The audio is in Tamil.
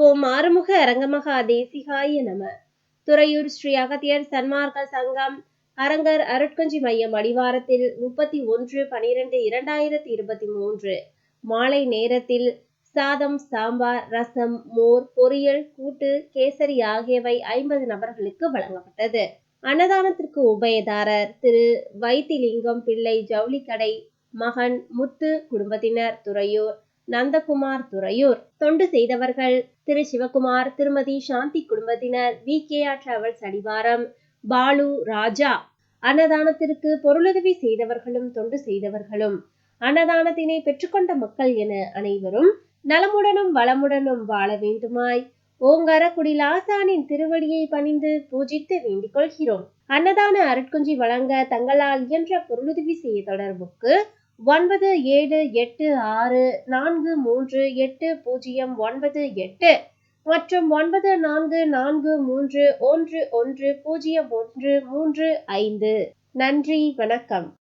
ஓம் ஆறுமுக அரங்கமகா தேசிகாய நம. துறையூர் ஸ்ரீ அகத்தியர் சன்மார்க்க சங்கம் அரங்கர் அருட்கஞ்சி மையம் அடிவாரத்தில் முப்பத்தி ஒன்று பனிரெண்டு இரண்டாயிரத்தி இருபத்தி மூன்று. மாலை நேரத்தில் சாதம் சாம்பார் ரசம் மோர் பொரியல் கூட்டு கேசரி ஆகியவை ஐம்பது நபர்களுக்கு வழங்கப்பட்டது. அன்னதானத்திற்கு உபயதாரர் திரு வைத்திலிங்கம் பிள்ளை ஜவுளிக்கடை மகன் முத்து குடும்பத்தினர் துறையூர் நந்தகுமார் துறையூர். தொண்டு செய்தவர்கள் திரு. சிவகுமார் திருமதி சாந்தி குடும்பத்தினர் வி. கே. ஆர். டிராவல்ஸ் அடிவாரம். பாலு ராஜா அன்னதானத்திற்கு பொருளுதவி செய்தவர்களும் தொண்டு செய்தவர்களும். அன்னதானத்தினை பெற்றுக்கொண்ட மக்கள் என அனைவரும் நலமுடனும் வளமுடனும் வாழ வேண்டுமாய். ஓங்காரக்குடி லாசானின் திருவடியை பணிந்து பூஜித்து வேண்டிக் கொள்கிறோம். அன்னதான அருட்குஞ்சி வழங்க தங்களால் இயன்ற பொருளுதவி செய்ய தொடர்புக்கு ஒன்பது ஏழு எட்டு ஆறு நான்கு மூன்று எட்டு பூஜ்ஜியம் ஒன்பது எட்டு மற்றும் ஒன்பது நான்கு நான்கு மூன்று ஒன்று ஒன்று பூஜ்ஜியம் ஒன்று மூன்று ஐந்து. நன்றி வணக்கம்.